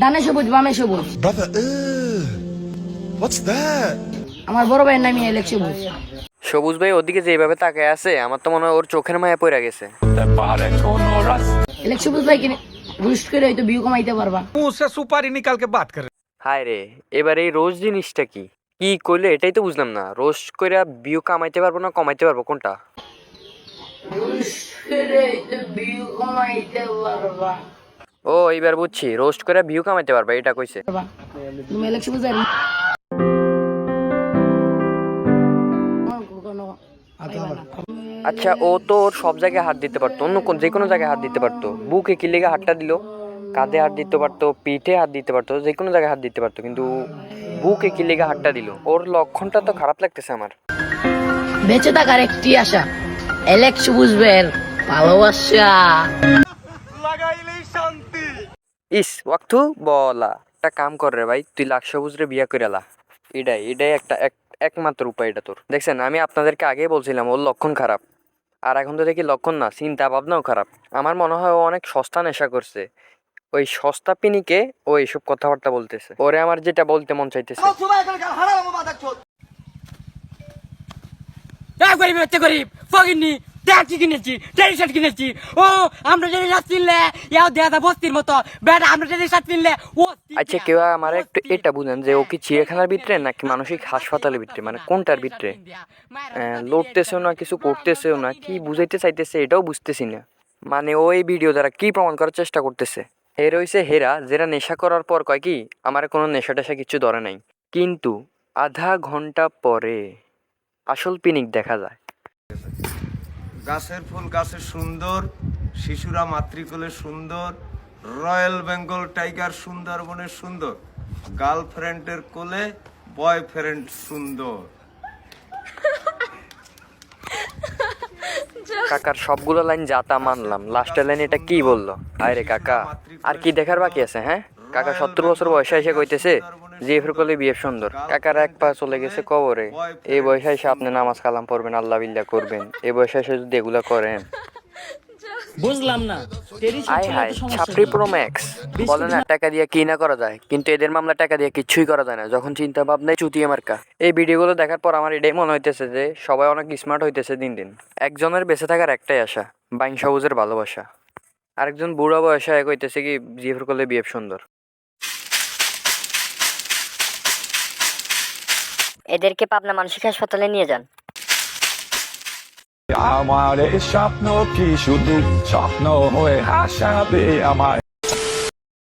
ডানে সবুজ বামে সবুজ। আমার বড় ভাইয়ের নামই এলেক সবুজ। সবুজ ভাই ওদিকে যেভাবে তাকে আছে আমার তো মনে হয় ওর চোখের মায়া পড়ে গেছে। এলেক সবুজ ভাই কিনে রুস্ট করে হয়তো কমাইতে পারবা। মুসে সুপারি করে। হায় রে এবার এই রোজ জিনিসটা কি? কি করলে এটাই তো বুঝলাম না। রোজ করে ভিউ কামাইতে পারব না কমাইতে পারব কোনটা? রুস্ট করে হয়তো কমাইতে পারবা। ও এইবার বুঝছি। রোস্ট করে ভিউ কামাইতে পারবে এটা কইছে। তুমি আচ্ছা ও তো ওর সব জায়গায় হাত দিতে পারতো অন্য কোন যে কোনো জায়গায় হাত দিতে পারতো। বুকে কি লেগে হাতটা দিল? কাঁধে হাত দিতে পারতো পিঠে হাত দিতে পারতো যে কোনো জায়গায় হাত দিতে পারতো কিন্তু বুকে কি লেগে হাতটা দিল? ওর লক্ষণটা তো খারাপ লাগতেছে আমার। বেঁচে থাকার একটি আশা। এলেক সবুজ ভাইয়ের ভালোবাসা ইস ওয়াক্তু বলা। একটা কাম কর রে ভাই তুই লাখ সবুজ রে বিয়া করে লা। এটাই এটাই একটা এক একমাত্র উপায় এটা তোর। দেখছেন আমি আপনাদেরকে আগেই বলছিলাম ওর লক্ষণ খারাপ। আর এখন তো দেখি লক্ষণ না চিন্তা ভাবনাও খারাপ। আমার মনে হয় ও অনেক সস্তা নেশা করছে। ওই সস্তা পিনিকে ও এইসব কথাবার্তা বলতেছে। ওরে আমার যেটা বলতে মন চাইতেছে। গরিব গরিব ট্যাক্সি কিনেছি ট্রেন শার্ট কিনেছি। ও আমরা ট্রেন শার্ট কিনলে ইয়াও দেয়া বস্তির মতো। বেটা আমরা ট্রেন শার্ট কিনলে ও আচ্ছা কেউ আমার একটু এটা বুঝেন যে ও কি চিড়িয়াখানার ভিতরে নাকি মানসিক হাসপাতালের ভিতরে? মানে কোনটার ভিতরে? আহ, লড়তেছেও না কিছু করতেছেও না কি বুঝাইতে চাইতেছে এটাও বুঝতেছি না। মানে ও এই ভিডিও দ্বারা কি প্রমাণ করার চেষ্টা করতেছে? হের হইছে হেরা যেটা নেশা করার পর কয় কি আমার কোনো নেশা টেশা কিছু ধরে নাই। কিন্তু আধা ঘণ্টা পরে আসল পিনিক দেখা যায়। গাছের ফুল গাছের সুন্দর শিশুরা মাতৃকোলে সুন্দর রয়্যাল বেঙ্গল টাইগার সুন্দরবনের সুন্দর গার্লফ্রেন্ডের কোলে বয়ফ্রেন্ড সুন্দর। কাকার সবগুলো লাইন যাতা মানলাম। লাস্টের লাইন এটা কি বলল? আরে কাকা আর কি দেখার বাকি আছে হ্যাঁ? কাকা সত্তর বছর বয়সে এসে কইতেছে জিএফের কোলে বিয়ে সুন্দর। কাকার এক পা চলে গেছে কবরে। এই বয়সে এসে আপনি নামাজ কালাম পড়বেন আল্লাহ বিল্লাহ করবেন। এই বয়সে এসে যদি এগুলা করেন। বুঝলাম না। আয় হায় ছাপড়ি প্রো ম্যাক্স বলে না টাকা দিয়ে কি না করা যায়? কিন্তু এদের মামলা টাকা দিয়ে কিচ্ছুই করা যায় না। যখন চিন্তা ভাবনায় চুতিয়ে মার্কা এই ভিডিওগুলো দেখার পর আমার এটাই মনে হইতেছে যে সবাই অনেক স্মার্ট হইতেছে দিন দিন। একজনের বেঁচে থাকার একটাই আশা বাইন সবুজের ভালোবাসা। আরেকজন বুড়া বয়সে এক হইতেছে কি জিএফের করলে বিএফ সুন্দর। এদেরকে পাবনা মানসিক হাসপাতালে নিয়ে যান। আমার স্বপ্ন কি শুধু স্বপ্ন হয়ে হাসাবে আমার